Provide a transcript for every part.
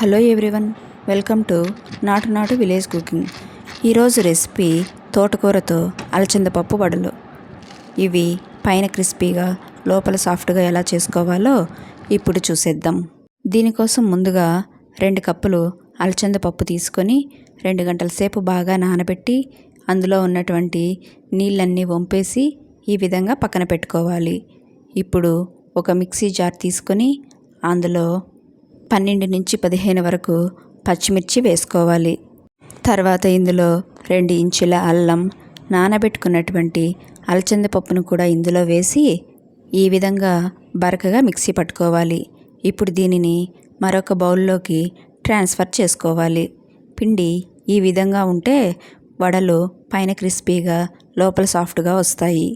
Hello everyone welcome to నాటు నాటు village cooking. ఈరోజు రెసిపీ తోటకూరతో అలచందపప్పు వడలు. ఇవి పైన క్రిస్పీగా లోపల సాఫ్ట్గా ఎలా చేసుకోవాలో ఇప్పుడు చూసేద్దాం. దీనికోసం ముందుగా రెండు కప్పులు అలచంద పప్పు తీసుకొని రెండు గంటల సేపు బాగా నానబెట్టి అందులో ఉన్నటువంటి నీళ్ళన్నీ వంపేసి ఈ విధంగా పక్కన పెట్టుకోవాలి. ఇప్పుడు ఒక మిక్సీ జార్ తీసుకొని అందులో పన్నెండు నుంచి పదిహేను వరకు పచ్చిమిర్చి వేసుకోవాలి. తర్వాత ఇందులో రెండు ఇంచుల అల్లం నానబెట్టుకున్నటువంటి అలచంద పప్పును కూడా ఇందులో వేసి ఈ విధంగా బరకగా మిక్సీ పట్టుకోవాలి. ఇప్పుడు దీనిని మరొక బౌల్లోకి ట్రాన్స్ఫర్ చేసుకోవాలి. పిండి ఈ విధంగా ఉంటే వడలు పైన క్రిస్పీగా లోపల సాఫ్ట్గా వస్తాయి.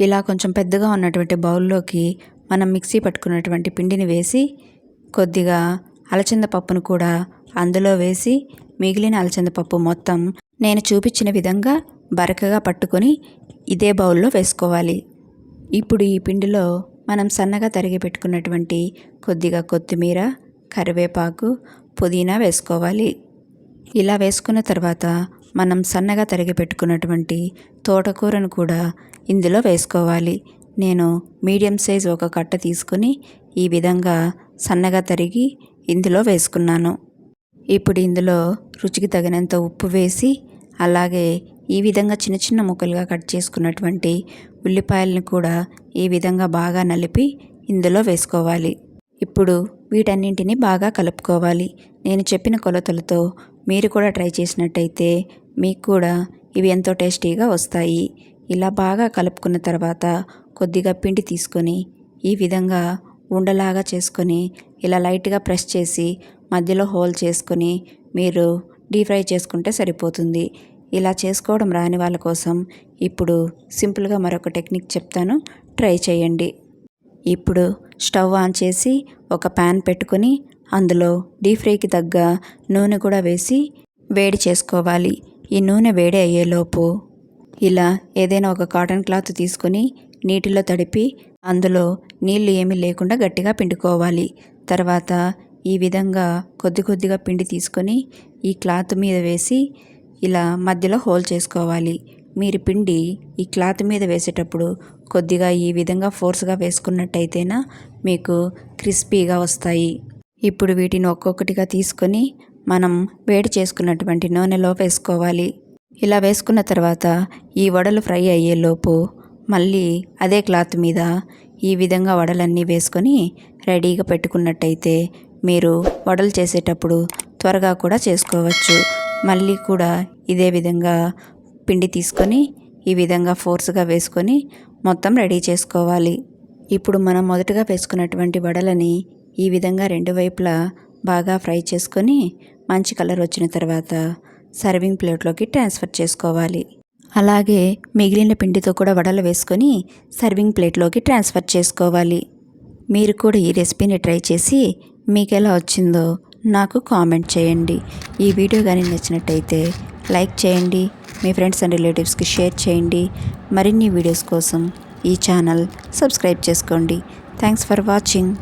ఇలా కొంచెం పెద్దగా ఉన్నటువంటి బౌల్లోకి మనం మిక్సీ పట్టుకున్నటువంటి పిండిని వేసి కొద్దిగా అలచంద పప్పును కూడా అందులో వేసి మిగిలిన అలచంద పప్పు మొత్తం నేను చూపించిన విధంగా బరకగా పట్టుకొని ఇదే బౌల్లో వేసుకోవాలి. ఇప్పుడు ఈ పిండిలో మనం సన్నగా తరిగి పెట్టుకున్నటువంటి కొద్దిగా కొత్తిమీర కరివేపాకు పుదీనా వేసుకోవాలి. ఇలా వేసుకున్న తర్వాత మనం సన్నగా తరిగి పెట్టుకున్నటువంటి తోటకూరను కూడా ఇందులో వేసుకోవాలి. నేను మీడియం సైజ్ ఒక కట్ట తీసుకుని ఈ విధంగా సన్నగా తరిగి ఇందులో వేసుకున్నాను. ఇప్పుడు ఇందులో రుచికి తగినంత ఉప్పు వేసి అలాగే ఈ విధంగా చిన్న చిన్న ముక్కలుగా కట్ చేసుకున్నటువంటి ఉల్లిపాయలను కూడా ఈ విధంగా బాగా నలిపి ఇందులో వేసుకోవాలి. ఇప్పుడు వీటన్నింటినీ బాగా కలుపుకోవాలి. నేను చెప్పిన కొలతలతో మీరు కూడా ట్రై చేసినట్టయితే మీకు కూడా ఇవి ఎంతో టేస్టీగా వస్తాయి. ఇలా బాగా కలుపుకున్న తర్వాత కొద్దిగా పిండి తీసుకొని ఈ విధంగా ఉండలాగా చేసుకొని ఇలా లైట్గా ప్రెస్ చేసి మధ్యలో హోల్ చేసుకొని మీరు డీప్ ఫ్రై చేసుకుంటే సరిపోతుంది. ఇలా చేసుకోవడం రాని వాళ్ళ కోసం ఇప్పుడు సింపుల్గా మరొక టెక్నిక్ చెప్తాను. ట్రై చేయండి. ఇప్పుడు స్టవ్ ఆన్ చేసి ఒక ప్యాన్ పెట్టుకొని అందులో డీప్ ఫ్రైకి తగ్గ నూనె కూడా వేసి వేడి చేసుకోవాలి. ఈ నూనె వేడి అయ్యేలోపు ఇలా ఏదైనా ఒక కాటన్ క్లాత్ తీసుకొని నీటిలో తడిపి అందులో నీళ్ళు ఏమీ లేకుండా గట్టిగా పిండుకోవాలి. తర్వాత ఈ విధంగా కొద్ది కొద్దిగా పిండి తీసుకొని ఈ క్లాత్ మీద వేసి ఇలా మధ్యలో హోల్ చేసుకోవాలి. మీరు పిండి ఈ క్లాత్ మీద వేసేటప్పుడు కొద్దిగా ఈ విధంగా ఫోర్స్గా వేసుకున్నట్టయితేనా మీకు క్రిస్పీగా వస్తాయి. ఇప్పుడు వీటిని ఒక్కొక్కటిగా తీసుకొని మనం వేడి చేసుకున్నటువంటి నూనెలో వేసుకోవాలి. ఇలా వేసుకున్న తర్వాత ఈ వడలు ఫ్రై అయ్యేలోపు మళ్ళీ అదే క్లాత్ మీద ఈ విధంగా వడలన్నీ వేసుకొని రెడీగా పెట్టుకున్నట్టయితే మీరు వడలు చేసేటప్పుడు త్వరగా కూడా చేసుకోవచ్చు. మళ్ళీ కూడా ఇదే విధంగా పిండి తీసుకొని ఈ విధంగా ఫోర్స్గా వేసుకొని మొత్తం రెడీ చేసుకోవాలి. ఇప్పుడు మనం మొదటగా వేసుకున్నటువంటి వడలని ఈ విధంగా రెండు వైపులా బాగా ఫ్రై చేసుకొని మంచి కలర్ వచ్చిన తర్వాత సర్వింగ్ ప్లేట్లోకి ట్రాన్స్ఫర్ చేసుకోవాలి. అలాగే మిగిలిన పిండితో కూడా వడలు వేసుకొని సర్వింగ్ ప్లేట్లోకి ట్రాన్స్ఫర్ చేసుకోవాలి. మీరు కూడా ఈ రెసిపీని ట్రై చేసి మీకు ఎలా వచ్చిందో నాకు కామెంట్ చేయండి. ఈ వీడియో కానీ నచ్చినట్టయితే లైక్ చేయండి మీ ఫ్రెండ్స్ అండ్ రిలేటివ్స్కి షేర్ చేయండి. మరిన్ని వీడియోస్ కోసం ఈ ఛానల్ సబ్స్క్రైబ్ చేసుకోండి. Thanks for watching